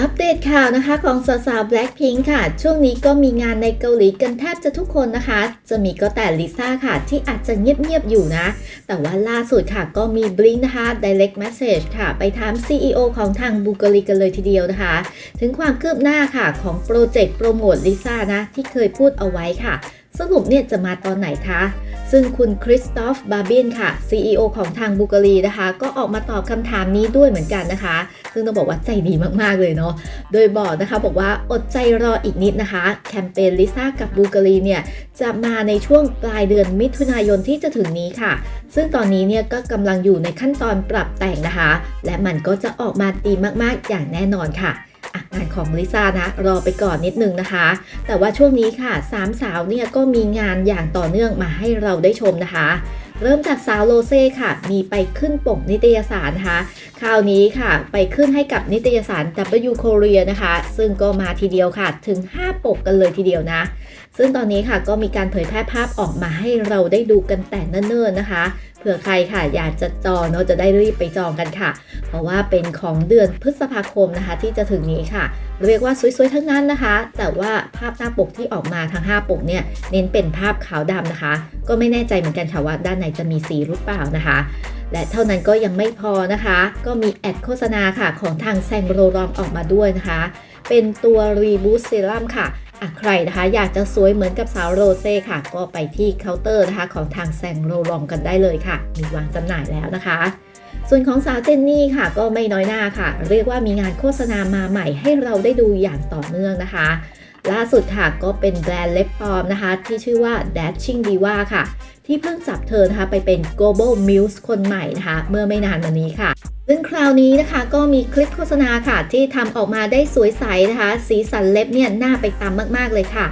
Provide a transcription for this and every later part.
อัปเดตข่าวนะคะของสาวๆ Blackpink ค่ะ ช่วงนี้ก็มีงานในเกาหลีกันแทบจะทุกคนนะคะ จะมีก็แต่ลิซ่าค่ะ ที่อาจจะเงียบๆอยู่นะ แต่ว่าล่าสุดค่ะก็มี Blink นะคะ direct message ค่ะ ไปถาม CEO ของทางบูเกอรีกันเลยทีเดียวนะคะ ถึงความคืบหน้าค่ะของโปรเจกต์โปรโมทลิซ่านะ ที่เคยพูดเอาไว้ค่ะ สรุปเนี่ยจะมาตอนไหนคะ ซึ่งคุณคริสตอฟบาบินค่ะ CEO ของทางบูกอรีนะคะ ก็ออกมาตอบคำถามนี้ด้วยเหมือนกันนะคะ ซึ่งต้องบอกว่าใจดีมากๆเลยเนาะ โดยบอกนะคะบอกว่าอดใจรออีกนิดนะคะ แคมเปญลิซ่ากับบูกอรีเนี่ย จะมาในช่วงปลายเดือนมิถุนายนที่จะถึงนี้ค่ะ ซึ่งตอนนี้เนี่ยก็กำลังอยู่ในขั้นตอนปรับแต่งนะคะ และมันก็จะออกมาดีมากๆอย่างแน่นอนค่ะ ของลิซ่านะ รอไปก่อนนิดนึงนะคะ แต่ว่าช่วงนี้ค่ะสามสาวเนี่ยก็มีงานอย่างต่อเนื่องมาให้เราได้ชมนะคะ เริ่มจากสาวโลเซ่ค่ะ มีไปขึ้นปกนิตยสารนะคะคราวนี้ค่ะ ไปขึ้นให้กับนิตยสาร W Korea นะคะ ซึ่งก็มาทีเดียวค่ะ ถึง 5 ปกกันเลยทีเดียวนะ ซึ่งตอนนี้ค่ะก็มีการเผยแพร่ภาพออกมาให้เราได้ดูกันแต่เนิ่นๆนะคะเผื่อใครค่ะอยากจะจองเนาะจะได้รีบไปจองกันค่ะ เพราะว่าเป็นของเดือนพฤษภาคมนะคะ ที่จะถึงนี้ค่ะ เรียกว่าสวยๆทั้งนั้นนะคะ แต่ว่าภาพหน้าปกที่ออกมาทั้ง 5 ปกเนี่ยเน้นเป็นภาพขาวดำนะคะ ก็ไม่แน่ใจเหมือนกันค่ะว่าด้านในจะมีสีหรือเปล่านะคะ และเท่านั้นก็ยังไม่พอนะคะ ก็มีแอดโฆษณาค่ะของทางแซงโรลองออกมาด้วยนะคะ เป็นตัวรีบูสเซรั่มค่ะอะใครนะคะอยากจะสวยเหมือนกับสาวโรเซ่ค่ะ ก็ไปที่เคาน์เตอร์นะคะของทางแซงโรลองกันได้เลยค่ะ มีวางจำหน่ายแล้วนะคะ ส่วนของสาวเจนนี่ค่ะก็ไม่น้อยหน้าค่ะ เรียกว่ามีงานโฆษณามาใหม่ให้เราได้ดูอย่างต่อเนื่องนะคะ ล่าสุดค่ะก็เป็นแบรนด์เล็บปลอมนะคะ ที่ชื่อว่า Dashing Diva ค่ะ ที่เพิ่งจับเธอนะคะไปเป็น Global Muse คนใหม่นะคะ เมื่อไม่นานมานี้ค่ะซึ่งคราวนี้นะคะก็มีคลิปโฆษณาค่ะ ที่ทำออกมาได้สวยใสนะคะ สีสันเล็บเนี่ยน่าไปตามมากๆเลยค่ะ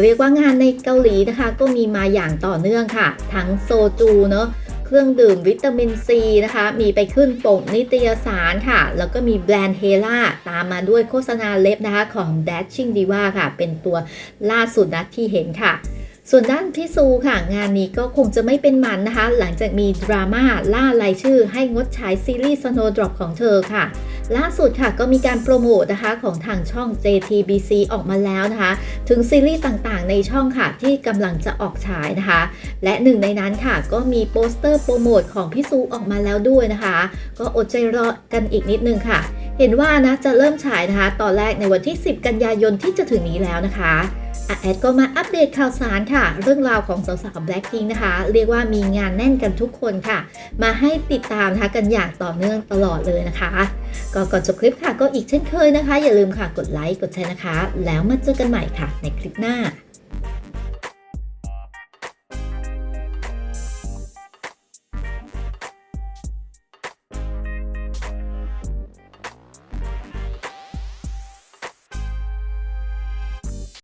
เรียกว่างานในเกาหลีนะคะ ก็มีมาอย่างต่อเนื่องค่ะ ทั้งโซจูเนาะ เครื่องดื่มวิตามินซีนะคะ มีไปขึ้นปกนิตยสารค่ะ แล้วก็มีแบรนด์เฮล่าตามมาด้วยโฆษณาเล็บนะคะ ของ Dashing Diva ค่ะ เป็นตัวล่าสุดนะที่เห็นค่ะส่วนด้านพี่ซูค่ะ งานนี้ก็คงจะไม่เป็นมันนะคะ หลังจากมีดราม่าล่ารายชื่อให้งดฉายซีรีส์ Snowdrop ของเธอค่ะ ล่าสุดค่ะก็มีการโปรโมทนะคะของทางช่อง JTBC ออกมาแล้วนะคะ ถึงซีรีส์ต่างๆในช่องค่ะที่กำลังจะออกฉายนะคะ และหนึ่งในนั้นค่ะก็มีโปสเตอร์โปรโมทของพี่ซูออกมาแล้วด้วยนะคะ ก็อดใจรอกันอีกนิดนึงค่ะ เห็นว่านะจะเริ่มฉายนะคะ ตอนแรกในวันที่ 10 กันยายนที่จะถึงนี้แล้วนะคะ อาแอดก็มาอัปเดตข่าวสารค่ะ เรื่องราวของสาวๆ Blackpink นะคะ เรียกว่ามีงานแน่นกันทุกคนค่ะ มาให้ติดตามนะคะกันอย่างต่อเนื่องตลอดเลยนะคะ ก็ก่อนจบคลิปค่ะก็อีกเช่นเคยนะคะ อย่าลืมค่ะกดไลค์กดแชร์นะคะ แล้วมาเจอกันใหม่ค่ะ ในคลิปหน้า